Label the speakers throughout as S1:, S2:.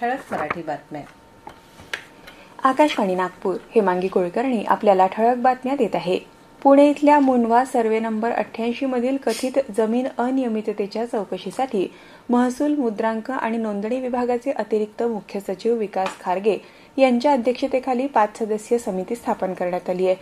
S1: ठळक मराठी बातम्या.
S2: आकाशवाणी नागपूर हेमांगी कुलकर्णी आपल्याला ठळक बातम्या देत आहे. पुणे इथल्या मुनवा सर्वे नंबर अठ्ठ्याऐंशी मधील कथित जमीन अनियमिततेच्या चौकशीसाठी महसूल मुद्रांक आणि नोंदणी विभागाचे अतिरिक्त मुख्य सचिव विकास खारगे यांच्या अध्यक्षतेखाली पाच सदस्यीय समिती स्थापन करण्यात आली आहे.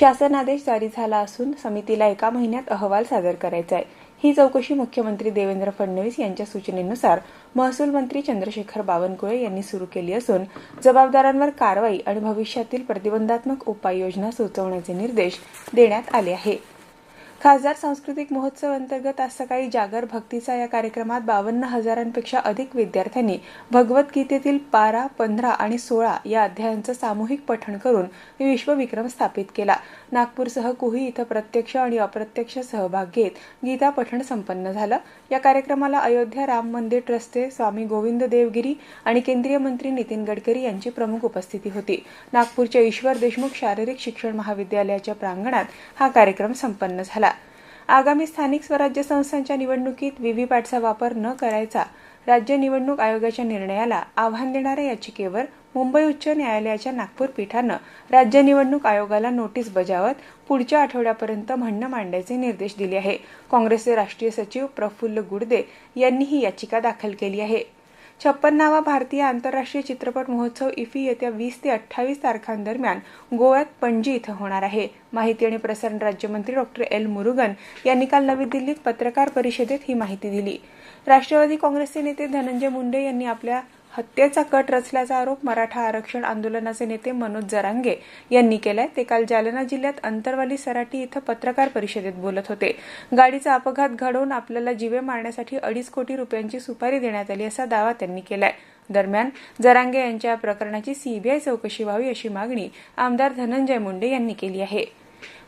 S2: शासन आदेश जारी झाला असून समितीला एका महिन्यात अहवाल सादर करायचा आहे. ही चौकशी मुख्यमंत्री देवेंद्र फडणवीस यांच्या सूचनेनुसार महसूल मंत्री चंद्रशेखर बावनकुळे यांनी सुरू केली असून जबाबदारांवर कारवाई आणि भविष्यातील प्रतिबंधात्मक उपाययोजना सुचवण्याचे निर्देश देण्यात आले आहे. खासदार सांस्कृतिक महोत्सव अंतर्गत आज सकाळी जागर भक्तीचा या कार्यक्रमात बावन्न हजारांपेक्षा अधिक विद्यार्थ्यांनी भगवद्गीतेतील बारा पंधरा आणि सोळा या अध्यायांचं सामूहिक पठण करून विश्वविक्रम स्थापित केला. नागपूरसह कुही इथं प्रत्यक्ष आणि अप्रत्यक्ष सहभाग घेत गीता पठण संपन्न झालं. या कार्यक्रमाला अयोध्या राम मंदिर ट्रस्टचे स्वामी गोविंद देवगिरी आणि केंद्रीय मंत्री नितीन गडकरी यांची प्रमुख उपस्थिती होती. नागपूरच्या ईश्वर देशमुख शारीरिक शिक्षण महाविद्यालयाच्या प्रांगणात हा कार्यक्रम संपन्न झाला. आगामी स्थानिक स्वराज्य संस्थांच्या निवडणुकीत व्हीव्हीपॅटचा वापर न करायचा राज्य निवडणूक आयोगाच्या निर्णयाला आव्हान देणाऱ्या याचिकेवर मुंबई उच्च न्यायालयाच्या नागपूर पीठानं राज्य निवडणूक आयोगाला नोटीस बजावत पुढच्या आठवड्यापर्यंत म्हणणं मांडायचे निर्देश दिले आहे. काँग्रेसचे राष्ट्रीय सचिव प्रफुल्ल गुडदे यांनी ही याचिका दाखल केली आहे. छप्पन्नावा भारतीय आंतरराष्ट्रीय चित्रपट महोत्सव इफी येत्या वीस ते अठ्ठावीस तारखांदरम्यान गोव्यात पणजी इथं होणार आहे. माहिती आणि प्रसारण राज्यमंत्री डॉक्टर एल. मुरुगन यांनी काल नवी दिल्लीत पत्रकार परिषदेत ही माहिती दिली. राष्ट्रवादी काँग्रेसचे नेते धनंजय मुंडे यांनी आपल्या हत्येचा कट रचल्याचा आरोप मराठा आरक्षण आंदोलनाचे नेते मनोज जरांगे यांनी केलाय. ते काल जालना जिल्ह्यात अंतरवाली सराटी इथं पत्रकार परिषदेत बोलत होते. गाडीचा अपघात घडवून आपल्याला जीवे मारण्यासाठी अडीच कोटी रुपयांची सुपारी देण्यात आली असा दावा त्यांनी केलाय. दरम्यान जरांगे यांच्या प्रकरणाची सीबीआय चौकशी व्हावी अशी मागणी आमदार धनंजय मुंडे यांनी केली आहे.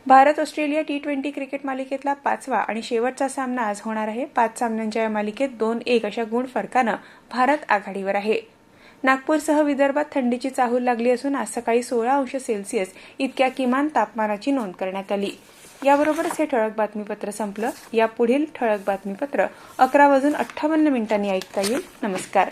S2: Bharat Australia T twenty cricket मालिकेतला पाचवा आणि शेवटचा सामना आज होणार आहे. पाच सामन्यांच्या या मालिकेत दोन एक अशा गुण फरकानं भारत आघाडीवर आहे. नागपूरसह विदर्भात थंडीची चाहूल लागली असून आज सकाळी सोळा अंश सेल्सिअस इतक्या किमान तापमानाची नोंद करण्यात आली. याबरोबरच हे ठळक बातमीपत्र संपलं. या पुढील ठळक बातमीपत्र अकरा वाजून अठ्ठावन्न मिनिटांनी ऐकता येईल. नमस्कार.